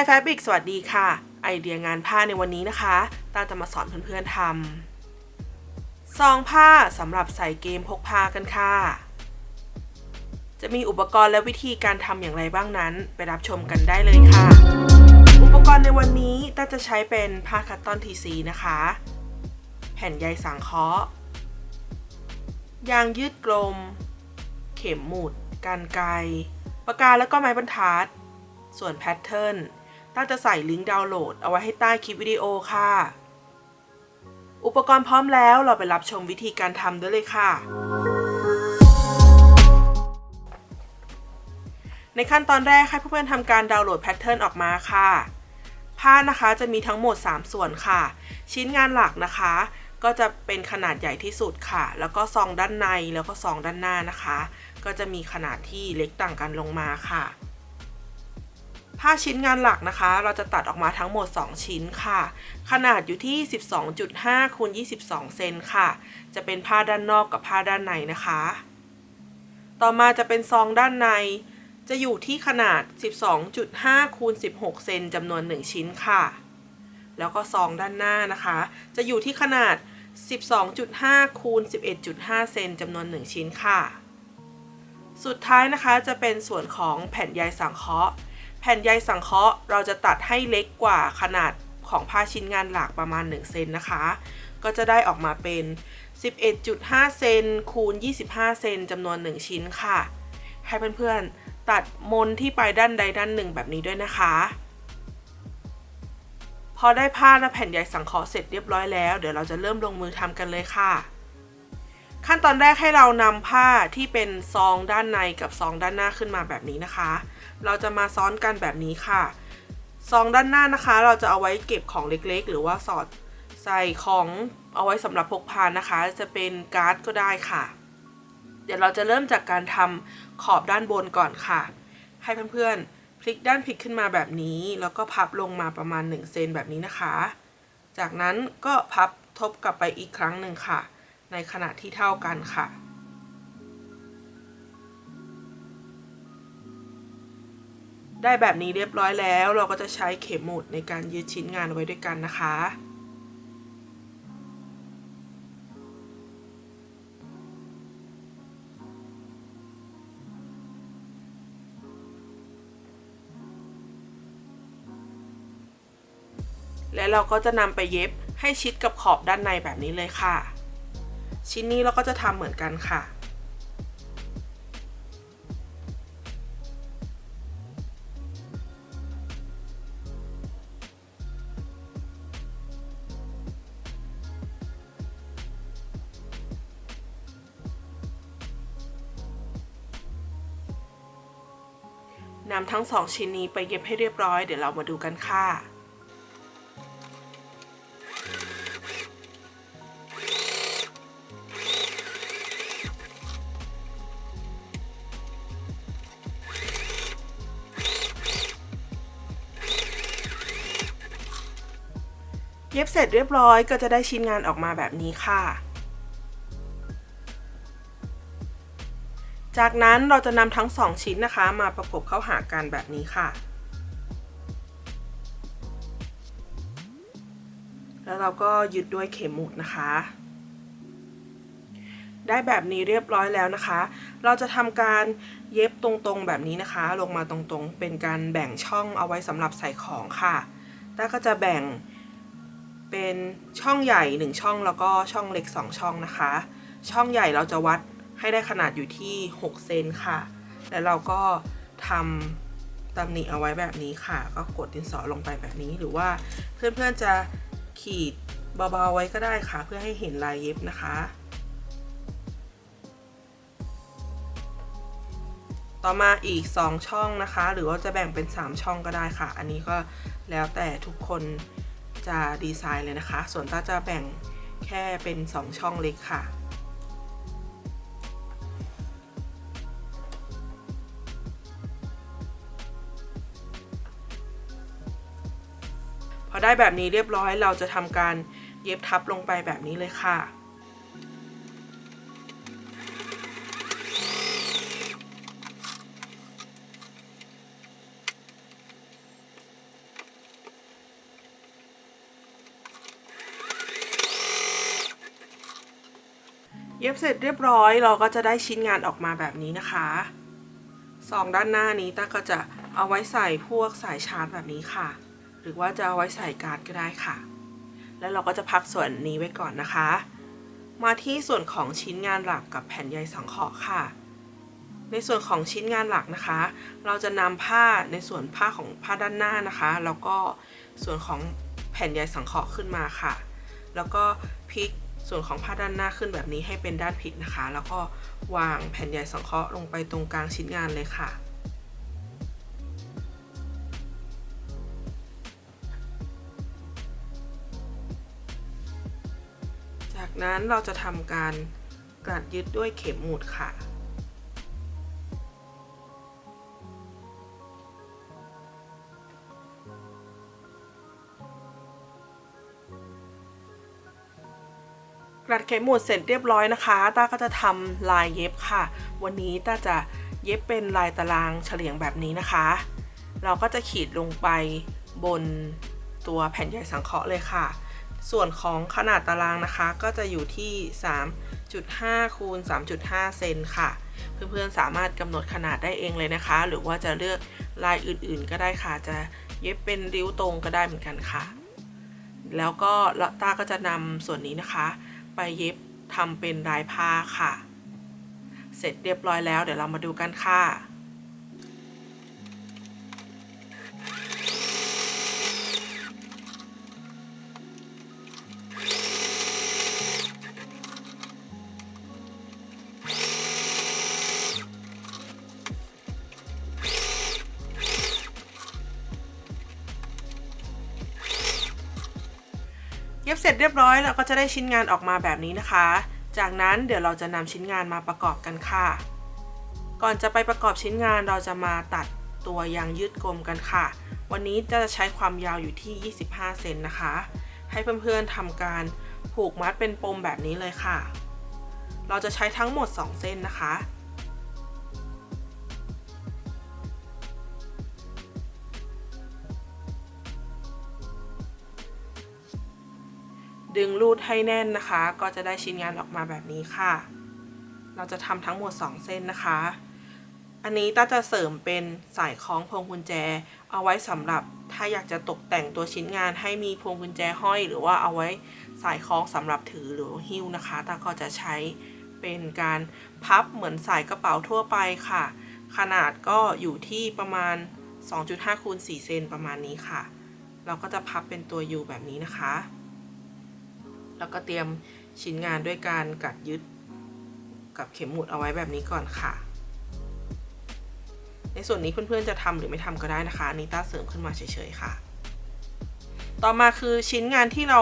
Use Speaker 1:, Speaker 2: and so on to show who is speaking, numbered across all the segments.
Speaker 1: สิริชัยแฟบริกสวัสดีค่ะ ไอเดียงานผ้าในวันนี้นะคะตาจะมาสอนเพื่อนๆทำซองผ้าสำหรับใส่เกมพกพากันค่ะ จะมีอุปกรณ์และวิธีการทำอย่างไรบ้างนั้น ไปรับชมกันได้เลยค่ะ อุปกรณ์ในวันนี้ตาจะใช้เป็นผ้าคัตตอนทีซีนะคะ แผ่นใยสังเคราะห์ยางยืดกลม เข็มหมุด กันไก ปากกาแล้วก็ไม้บรรทัดส่วนแพทเทิร์น ต้าจะใส่ลิงก์ดาวน์โหลดเอาไว้ให้ใต้คลิปวิดีโอค่ะ อุปกรณ์พร้อมแล้วเราไปรับชมวิธีการทำด้วยเลยค่ะ ในขั้นตอนแรกให้เพื่อนๆทำการดาวน์โหลดแพทเทิร์นออกมาค่ะ ผ้านะคะจะมีทั้งหมด 3 ส่วนค่ะ ชิ้นงานหลักนะคะ ก็จะเป็นขนาดใหญ่ที่สุดค่ะ แล้วก็ซองด้านในแล้วก็ซองด้านหน้านะคะ ก็จะมีขนาดที่เล็กต่างกันลงมาค่ะ ผ้าชิ้นงานหลักนะคะ เราจะตัดออกมาทั้งหมด 2 ชิ้นค่ะ ขนาดอยู่ที่ 12.5คูณ22 เซนค่ะ จะเป็นผ้าด้านนอกกับผ้าด้านในนะคะ ต่อมาจะเป็นซองด้านใน จะอยู่ที่ขนาด 12.5คูณ16 เซนจำนวน 1 ชิ้นค่ะ แล้วก็ซองด้านหน้านะคะ จะอยู่ที่ขนาด 12.5คูณ11.5 เซนจำนวน 1 ชิ้นค่ะ สุดท้ายนะคะจะเป็นส่วนของแผ่นใยสังเคราะห์ แผ่นใยสังเคราะห์เราจะตัดให้เล็กกว่าขนาดของผ้าชิ้นงานหลักประมาณ1เซนนะคะ ก็จะได้ออกมาเป็น 11.5 เซนคูณ 25 เซนจำนวน 1 ชิ้นค่ะ ให้เพื่อนๆ ตัดมนที่ไปด้านใดด้านหนึ่งแบบนี้ด้วยนะคะ พอได้ผ้าและแผ่นใยสังเคราะห์เสร็จเรียบร้อยแล้ว เดี๋ยวเราจะเริ่มลงมือทำกันเลยค่ะ ขั้นตอนแรกให้เรานำผ้าที่เป็นซองด้านในกับซองด้านหน้าขึ้นมาแบบนี้นะคะ เราจะมาซ้อนกันแบบนี้ค่ะ ซองด้านหน้านะคะ เราจะเอาไว้เก็บของเล็กๆ หรือว่าสอดใส่ของเอาไว้สำหรับพกพานะคะ จะเป็นการ์ดก็ได้ค่ะ เดี๋ยวเราจะเริ่มจากการทำขอบด้านบนก่อนค่ะ ให้เพื่อนๆ พลิกด้านผิดขึ้นมาแบบนี้ แล้วก็พับลงมาประมาณ1เซนแบบนี้นะคะ จากนั้นก็พับทบกลับไปอีกครั้งหนึ่งค่ะ ในขนาดที่เท่ากันค่ะ ได้แบบนี้เรียบร้อยแล้วเราก็จะใช้เข็มหมุดในการยืดชิ้นงานไว้ด้วยกันนะคะและเราก็จะนำไปเย็บให้ชิดกับขอบด้านในแบบนี้เลยค่ะ ชิ้นนี้เราก็จะทำเหมือนกันค่ะ นำทั้งสองชิ้นนี้ไปเย็บให้เรียบร้อย เดี๋ยวเรามาดูกันค่ะ เสร็จเรียบร้อยก็จะได้ชิ้นงานออกมาแบบนี้ค่ะ จากนั้นเราจะนำทั้งสองชิ้นนะคะ มาประกบเข้าหากันแบบนี้ค่ะ แล้วเราก็ยึดด้วยเข็มหมุดนะคะ ได้แบบนี้เรียบร้อยแล้วนะคะ เราจะทำการเย็บตรงๆแบบนี้นะคะ ลงมาตรงๆ เป็นการแบ่งช่องเอาไว้สำหรับใส่ของค่ะแต้าก็จะแบ่ง เป็นช่องใหญ่ 1 ช่องแล้วก็ช่องเล็ก 2 ช่องนะคะ ช่องใหญ่เราจะวัดให้ได้ขนาดอยู่ที่ 6 เซนค่ะ แล้วเราก็ทำตำหนิเอาไว้แบบนี้ค่ะ ก็กดดินสอลงไปแบบนี้หรือว่าเพื่อนๆจะขีดเบาๆไว้ก็ได้ค่ะ เพื่อให้เห็นลายเย็บนะคะ ต่อมาอีก 2 ช่องนะคะ หรือว่าจะแบ่งเป็น 3 ช่องก็ได้ค่ะ อันนี้ก็แล้วแต่ทุกคน จะดีไซน์เลยนะคะ ส่วนต้าจะแบ่งแค่เป็น 2 ช่องเล็กค่ะ พอได้แบบนี้เรียบร้อยเราจะทำการเย็บทับลงไปแบบนี้เลยค่ะ ย็บเสร็จเรียบร้อยเราก็จะได้ชิ้นงานออกมาแบบนี้นะคะสองด้านหน้านี้ต้าก็จะเอาไว้ใส่พวกสายชาร์จแบบนี้ค่ะ หรือว่าจะเอาไว้ใส่การ์ดก็ได้ค่ะ แล้วเราก็จะพักส่วนนี้ไว้ก่อนนะคะ มาที่ส่วนของชิ้นงานหลักกับแผ่นใยสังเคราะห์ค่ะ ในส่วนของชิ้นงานหลักนะคะ เราจะนำผ้าในส่วนผ้าของผ้าด้านหน้านะคะ แล้วก็ส่วนของแผ่นใยสังเคราะห์ขึ้นมาค่ะ แล้วก็พลิก ส่วนของผ้าด้านหน้าขึ้นแบบนี้ให้เป็นด้านผิดนะคะ แล้วก็วางแผ่นใยสังเคราะห์ลงไปตรงกลางชิ้นงานเลยค่ะ จากนั้นเราจะทำการกลัดยึดด้วยเข็มหมุดค่ะ กลัดเข็มหมุดเสร็จเรียบร้อยนะคะต้าก็จะทำลายเย็บค่ะ วันนี้ต้าจะเย็บเป็นลายตารางเฉลียงแบบนี้นะคะ เราก็จะขีดลงไปบนตัวแผ่นใยสังเคราะห์เลยค่ะ ส่วนของขนาดตารางนะคะ ก็จะอยู่ที่ 3.5คูณ3.5 เซนค่ะ เพื่อนๆสามารถกำหนดขนาดได้เองเลยนะคะ หรือว่าจะเลือกลายอื่นๆ ก็ได้ค่ะ จะเย็บเป็นริ้วตรงก็ได้เหมือนกันค่ะ แล้วก็ต้าก็จะนำส่วนนี้นะคะ ไปเย็บทำเป็นลายผ้าค่ะ เสร็จเรียบร้อยแล้วเดี๋ยวเรามาดูกันค่ะ ย็บเสร็จเรียบร้อยเราก็จะได้ชิ้นงานออกมาแบบนี้นะคะ จากนั้นเดี๋ยวเราจะนำชิ้นงานมาประกอบกันค่ะ ก่อนจะไปประกอบชิ้นงานเราจะมาตัดตัวยางยืดกลมกันค่ะ วันนี้จะใช้ความยาวอยู่ที่ 25 เซนนะคะ ให้เพื่อนๆทำการผูกมัดเป็นปมแบบนี้เลยค่ะ เราจะใช้ทั้งหมด 2 เส้นนะคะ ดึงรูดให้แน่นนะคะ ก็จะได้ชิ้นงานออกมาแบบนี้ค่ะ เราจะทำทั้งหมด 2 เส้นนะคะ อันนี้ต้าจะเสริมเป็นสายคล้องพวงกุญแจ เอาไว้สำหรับถ้าอยากจะตกแต่งตัวชิ้นงานให้มีพวงกุญแจห้อย หรือว่าเอาไว้สายคล้องสำหรับถือหรือหิ้วนะคะต้าก็จะใช้เป็นการพับเหมือนสายกระเป๋าทั่วไปค่ะ ขนาดก็อยู่ที่ประมาณ 2.5คูณ4เซนประมาณนี้ค่ะ เราก็จะพับเป็นตัว U แบบนี้นะคะ แล้วก็เตรียมชิ้นงานด้วยการกัดยึดกับเข็มหมุดเอาไว้แบบนี้ก่อนค่ะ ในส่วนนี้เพื่อนๆจะทำหรือไม่ทำก็ได้นะคะนนี้ต้าเสริมขึ้นมาเฉยๆค่ะ ต่อมาคือชิ้นงานที่เรา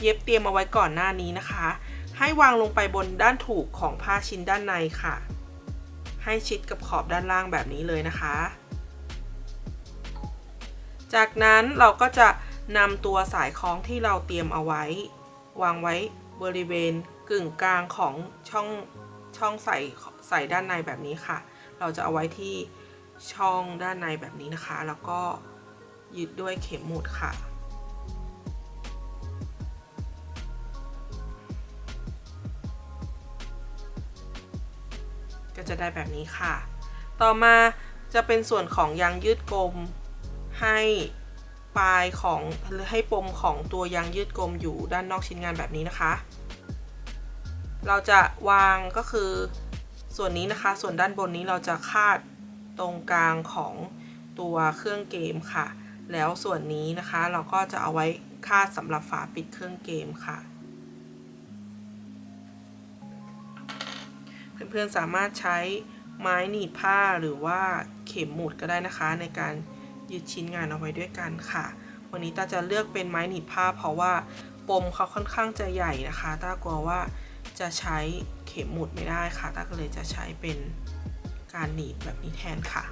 Speaker 1: เย็บเตรียมเอาไว้ก่อนหน้านี้นะคะ ให้วางลงไปบนด้านถูกของผ้าชิ้นด้านในค่ะ ให้ชิดกับขอบด้านล่างแบบนี้เลยนะคะ จากนั้นเราก็จะนำตัวสายคล้องที่เราเตรียมเอาไว้ วางไว้บริเวณกึ่งกลางของช่องช่องใส่ใส่ด้านในแบบนี้ค่ะ เราจะเอาไว้ที่ช่องด้านในแบบนี้นะคะ แล้วก็ยึดด้วยเข็มหมุดค่ะก็จะได้แบบนี้ค่ะ ต่อมาจะเป็นส่วนของยางยืดกลมให้ ปลายของหรือให้ปมของตัวยางยืดกลมอยู่ด้านนอกชิ้นงานแบบนี้นะคะ เราจะวางก็คือส่วนนี้นะคะ ส่วนด้านบนนี้เราจะคาดตรงกลางของตัวเครื่องเกมค่ะ แล้วส่วนนี้นะคะเราก็จะเอาไว้คาดสำหรับฝาปิดเครื่องเกมค่ะ เพื่อนๆสามารถใช้ไม้หนีบผ้าหรือว่าเข็มหมุดก็ได้นะคะในการ ยึดชิ้นงานเอาไว้ด้วยกันค่ะ วันนี้ตาจะเลือกเป็นไม้หนีบผ้าเพราะว่าปมเขาค่อนข้างจะใหญ่นะคะตากลัวว่าจะใช้เข็มหมุดไม่ได้ค่ะตาก็เลยจะใช้เป็นการหนีบแบบนี้แทนค่ะ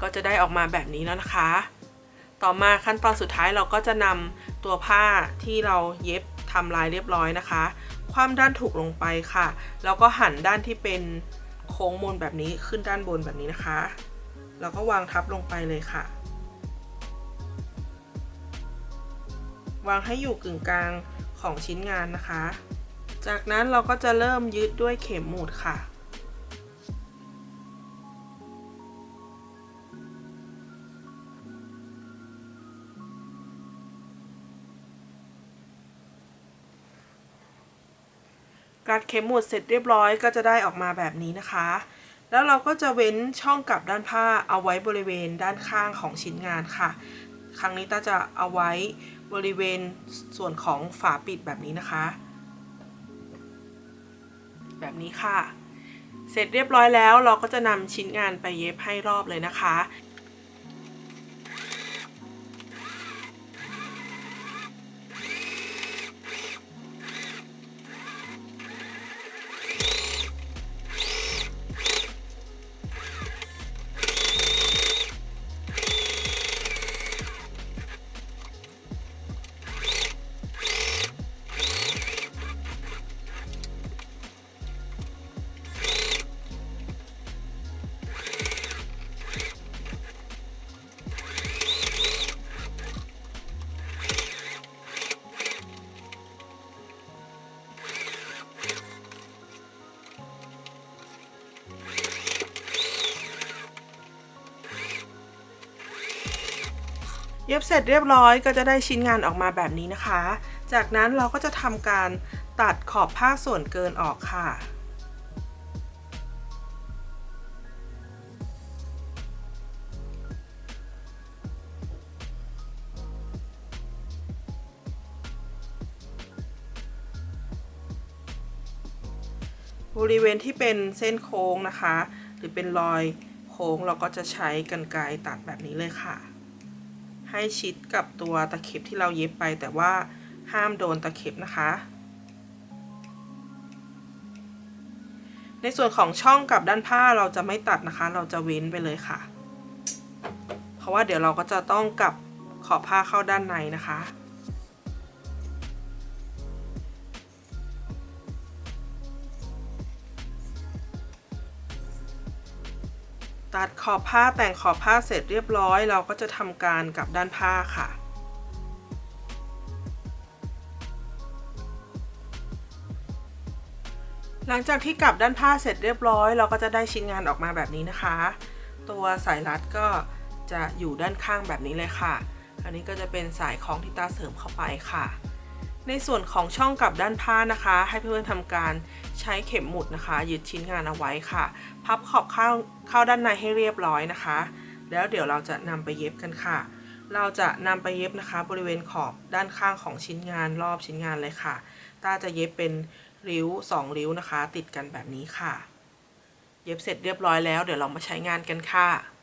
Speaker 1: ก็จะได้ออกมาแบบนี้แล้วนะคะ ต่อมาขั้นตอนสุดท้ายเราก็จะนำตัวผ้าที่เราเย็บทำลายเรียบร้อยนะคะ คว่ำด้านถูกลงไปค่ะ แล้วก็หันด้านที่เป็นโค้งมนแบบนี้ขึ้นด้านบนแบบนี้นะคะ แล้วก็วางทับลงไปเลยค่ะ วางให้อยู่กึ่งกลางของชิ้นงานนะคะ จากนั้นเราก็จะเริ่มยึดด้วยเข็มหมุดค่ะกัดเข็มหมุดเสร็จเรียบร้อยก็จะได้ออกมาแบบนี้นะคะ แล้วเราก็จะเว้นช่องกลับด้านผ้าเอาไว้บริเวณด้านข้างของชิ้นงานค่ะ ครั้งนี้ต้าจะเอาไว้บริเวณส่วนของฝาปิดแบบนี้นะคะ แบบนี้ค่ะ เสร็จเรียบร้อยแล้วเราก็จะนำชิ้นงานไปเย็บให้รอบเลยนะคะ เย็บเสร็จเรียบร้อยก็จะได้ชิ้นงานออกมาแบบนี้นะคะ จากนั้นเราก็จะทำการตัดขอบผ้าส่วนเกินออกค่ะบริเวณที่เป็นเส้นโค้งนะคะ หรือเป็นรอยโค้งเราก็จะใช้กรรไกรตัดแบบนี้เลยค่ะ ให้ชิดกับตัวตะเข็บที่เราเย็บไป แต่ว่าห้ามโดนตะเข็บนะคะ ในส่วนของช่องกับด้านผ้าเราจะไม่ตัดนะคะ เราจะเว้นไปเลยค่ะ เพราะว่าเดี๋ยวเราก็จะต้องกลับขอบผ้าเข้าด้านในนะคะ ตัดขอบผ้าแต่งขอบผ้าเสร็จเรียบร้อย เราก็จะทำการกลับด้านผ้าค่ะ หลังจากที่กลับด้านผ้าเสร็จเรียบร้อย เราก็จะได้ชิ้นงานออกมาแบบนี้นะคะ ตัวสายรัดก็จะอยู่ด้านข้างแบบนี้เลยค่ะ อันนี้ก็จะเป็นสายคล้องที่ตาเสริมเข้าไปค่ะ ในส่วนของช่องกลับด้านผ้านะคะ ให้เพื่อนๆทำการใช้เข็มหมุดนะคะยึดชิ้นงานเอาไว้ค่ะ พับขอบเข้าเข้าด้านในให้เรียบร้อยนะคะ แล้วเดี๋ยวเราจะนำไปเย็บกันค่ะ เราจะนำไปเย็บนะคะ บริเวณขอบด้านข้างของชิ้นงานรอบชิ้นงานเลยค่ะต้าจะเย็บเป็นริ้ว 2 ริ้วนะคะ ติดกันแบบนี้ค่ะ เย็บเสร็จเรียบร้อยแล้ว เดี๋ยวเรามาใช้งานกันค่ะ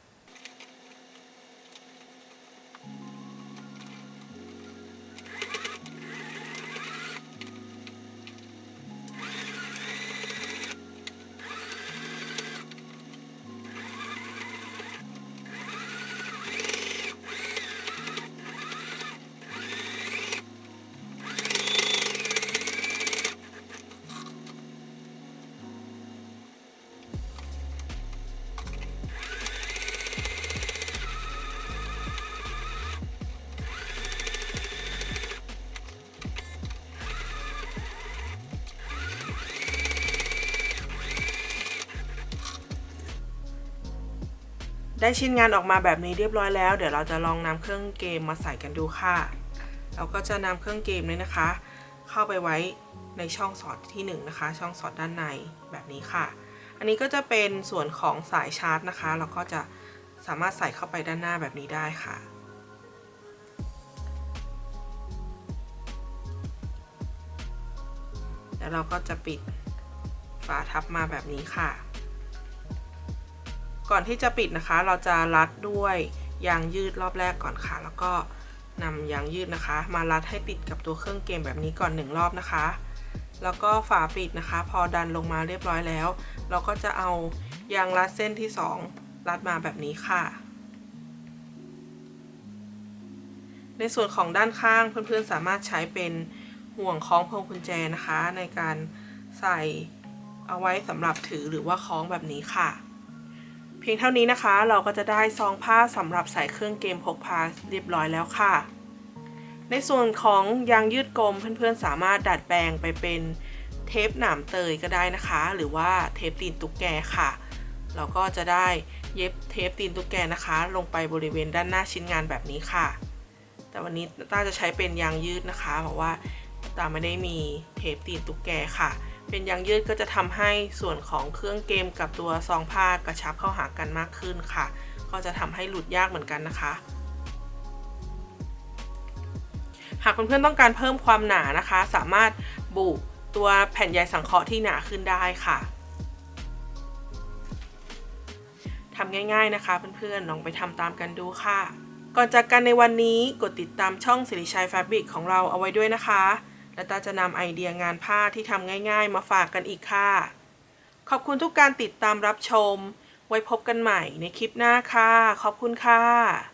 Speaker 1: ได้ชิ้นงานออกมาแบบนี้เรียบร้อยแล้ว เดี๋ยวเราจะลองนำเครื่องเกมมาใส่กันดูค่ะ เราก็จะนำเครื่องเกมนี้นะคะ เข้าไปไว้ในช่องสอดที่1นงนะคะ ช่องสอดด้านในแบบนี้ค่ะ อันนี้ก็จะเป็นส่วนของสายชาร์จนะคะ เราก็จะสามารถใส่เข้าไปด้านหน้าแบบนี้ได้ค่ะแล้วเราก็จะปิดฝาทับมาแบบนี้ค่ะ ก่อนที่จะปิดนะคะ เราจะรัดด้วยยางยืดรอบแรกก่อนค่ะ แล้วก็นำยางยืดนะคะ มารัดให้ติดกับตัวเครื่องเกมแบบนี้ก่อนหนึ่งรอบนะคะ แล้วก็ฝาปิดนะคะ พอดันลงมาเรียบร้อยแล้ว เราก็จะเอายางรัดเส้นที่ 2 รัดมาแบบนี้ค่ะ ในส่วนของด้านข้างเพื่อนๆสามารถใช้เป็นห่วงคล้องพวงกุญแจนะคะ ในการใส่เอาไว้สำหรับถือหรือว่าคล้องแบบนี้ค่ะ เพียงเท่านี้นะคะ เราก็จะได้ซองผ้าสำหรับใส่เครื่องเกมพกพาเรียบร้อยแล้วค่ะ ในส่วนของยางยืดกลมเพื่อนๆสามารถดัดแปลงไปเป็นเทปหนามเตยก็ได้นะคะ หรือว่าเทปตีนตุ๊กแกค่ะ เราก็จะได้เย็บเทปตีนตุ๊กแกนะคะ ลงไปบริเวณด้านหน้าชิ้นงานแบบนี้ค่ะ แต่วันนี้ต้าจะใช้เป็นยางยืดนะคะ เพราะว่าตาไม่ได้มีเทปตีนตุ๊กแกค่ะ เป็นยางยืดก็จะทำให้ส่วนของเครื่องเกมกับตัวซองผ้ากระชับเข้าหากันมากขึ้นค่ะ ก็จะทำให้หลุดยากเหมือนกันนะคะ หากเพื่อนๆต้องการเพิ่มความหนานะคะ สามารถบุตัวแผ่นใยสังเคราะห์ที่หนาขึ้นได้ค่ะทำง่ายๆนะคะเพื่อนๆลองไปทำตามกันดูค่ะ ก่อนจากกันในวันนี้กดติดตามช่องสิริชัยแฟบริกของเราเอาไว้ด้วยนะคะ และตาจะนำไอเดียงานผ้าที่ทำง่ายๆ มาฝากกันอีกค่ะ ขอบคุณทุกการติดตามรับชม ไว้พบกันใหม่ในคลิปหน้าค่ะ ขอบคุณค่ะ